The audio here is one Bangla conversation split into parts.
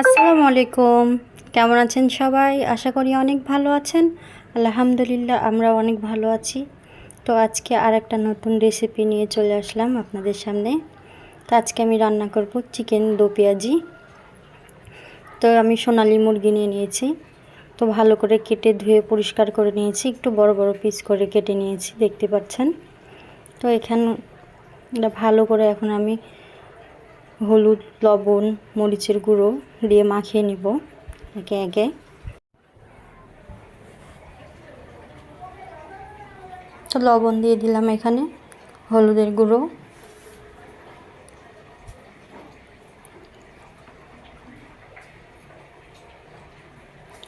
আসসালামু আলাইকুম। কেমন আছেন সবাই? আশা করি অনেক ভালো আছেন। আলহামদুলিল্লাহ আমরা অনেক ভালো আছি। তো আজকে আর একটা নতুন রেসিপি নিয়ে চলে আসলাম আপনাদের সামনে। তো আজকে আমি রান্না করব চিকেন দো পেঁয়াজি। তো আমি সোনালি মুরগি নিয়ে নিয়েছি। তো ভালো করে কেটে ধুয়ে পরিষ্কার করে নিয়েছি। একটু বড় বড় পিস করে কেটে নিয়েছি, দেখতে পাচ্ছেন? তো এখানে ভালো করে এখন আমি হলুদ, লবণ, মরিচের গুঁড়ো দিয়ে মাখিয়ে নিব একে একে। তো লবণ দিয়ে দিলাম এখানে হলুদের গুঁড়ো।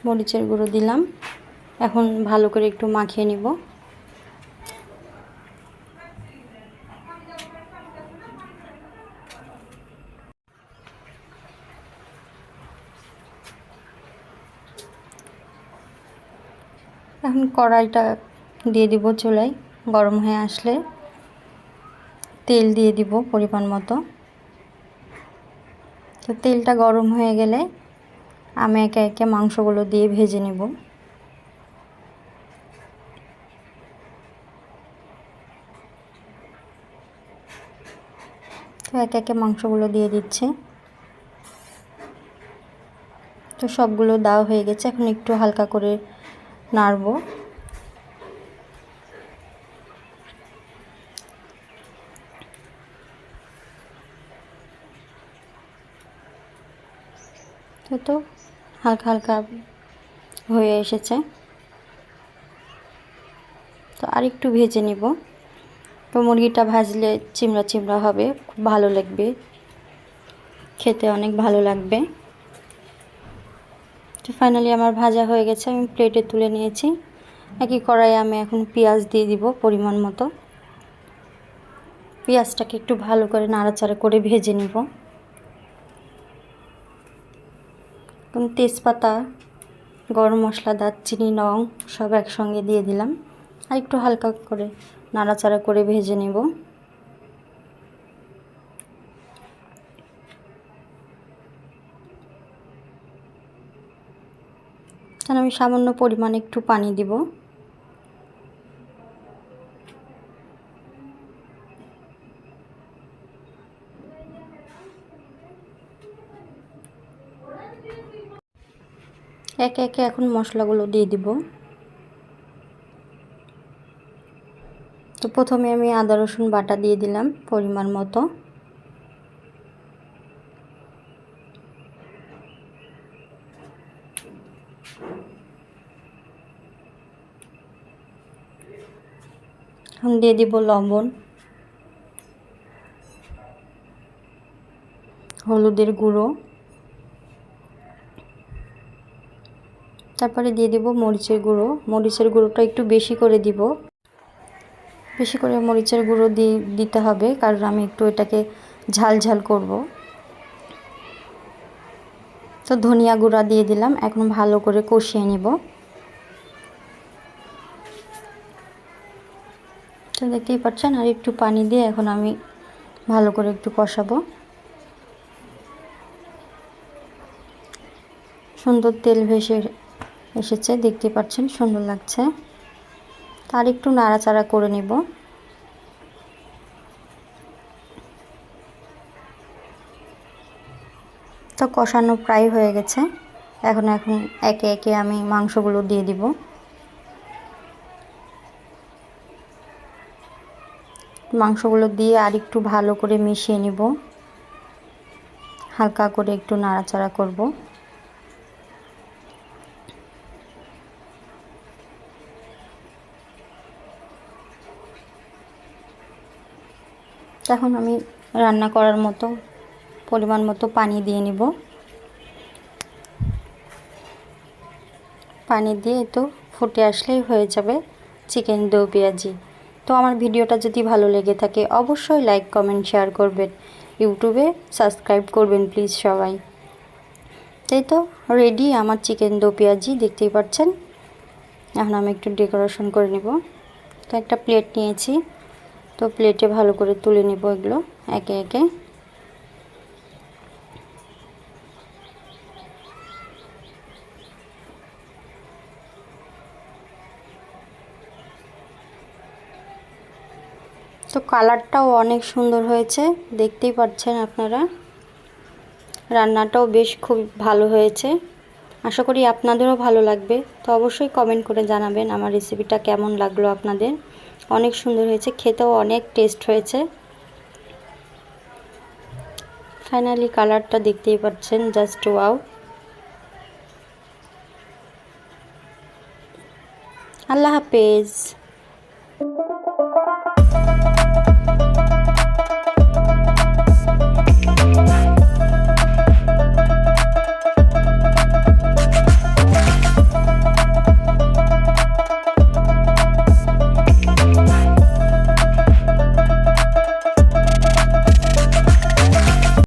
মরিচের গুঁড়ো দিলাম। এখন ভালো করে একটু মাখিয়ে নিব। এখন কড়াইটা দিয়ে দিব চুলায়, গরম হয়ে আসলে তেল দিয়ে দিব পরিমাণ মতো। তো তেলটা গরম হয়ে গেলে আমি একে একে মাংসগুলো দিয়ে ভেজে নেব। তো একে একে মাংসগুলো দিয়ে দিচ্ছে। তো সবগুলো দেওয়া হয়ে গেছে, এখন একটু হালকা করে নাড়ব। তো হালকা হালকা হয়ে এসেছে। তো আর একটু ভেজে নিব। তো মুরগিটা ভাজলে চিমড়া চিমড়া হবে, খুব ভালো লাগবে। খেতে অনেক ভালো লাগবে। তো ফাইনালি আমার ভাজা হয়ে গেছে, আমি প্লেটে তুলে নিয়েছি। একই কড়াইয়ে আমি এখন পেঁয়াজ দিয়ে দিব পরিমাণ মতো। পেঁয়াজটাকে একটু ভালো করে নাড়াচাড়া করে ভেজে নিব। তেজপাতা, গরম মশলা, দারচিনি, লং সব একসঙ্গে দিয়ে দিলাম। আর একটু হালকা করে নাড়াচাড়া করে ভেজে নেব। আমি সামান্য পরিমাণে একটু পানি দিব। একে একে এখন মশলাগুলো দিয়ে দিব। তো প্রথমে আমি আদা রসুন বাটা দিয়ে দিলাম পরিমাণ মতো। এখন দিয়ে দিব লবণ। হলুদের গুঁড়ো। তারপরে দিয়ে দিব মরিচের গুঁড়ো। মরিচের গুঁড়োটা একটু বেশি করে দিব। বেশি করে মরিচের গুঁড়ো দিয়ে দিতে হবে, কারণ আমি একটু এটাকে ঝাল ঝাল করব। তো ধনিয়া গুঁড়া দিয়ে দিলাম। এখন ভালো করে কষিয়ে নিব। তো দেখতেই পাচ্ছেন, আর একটু পানি দিয়ে এখন আমি ভালো করে একটু কষাবো। সুন্দর তেল ভেসে এসেছে, দেখতে পাচ্ছেন, সুন্দর লাগছে। তার একটু নাড়াচাড়া করে নেব। তো কষানো প্রায় হয়ে গেছে। এখন এখন একে একে আমি মাংসগুলো দিয়ে দিব। মাংসগুলো দিয়ে আর একটু ভালো করে মিশিয়ে নিব। হালকা করে একটু নাড়াচাড়া করব। এখন আমি রান্না করার মতো পরিমাণ মতো পানি দিয়ে নিব। পানি দিয়ে তো ফুটে আসলেই হয়ে যাবে চিকেন দো পেঁয়াজি। তো আমার ভিডিওটা যদি ভালো লেগে থাকে, অবশ্যই লাইক, কমেন্ট, শেয়ার করবেন। ইউটিউবে সাবস্ক্রাইব করবেন প্লিজ সবাই। তাই তো রেডি আমার চিকেন দো পেঁয়াজি, দেখতেই পাচ্ছেন? এখন আমি একটু ডেকোরেশন করে নেব। তো একটা প্লেট নিয়েছি। তো প্লেটে ভালো করে তুলে নেব এগুলো, একে একে। তো কালারটাও অনেক সুন্দর হয়েছে, দেখতেই পাচ্ছেন আপনারা। রান্নাটাও বেশ খুব ভালো হয়েছে। আশা করি আপনাদেরও ভালো লাগবে। তো অবশ্যই কমেন্ট করে জানাবেন আমার রেসিপিটা কেমন লাগল আপনাদের। অনেক সুন্দর হয়েছে, খেতেও অনেক টেস্ট হয়েছে। ফাইনালি কালারটা দেখতেই পাচ্ছেন জাস্ট ওয়াও আল্লাহ হাফেজ।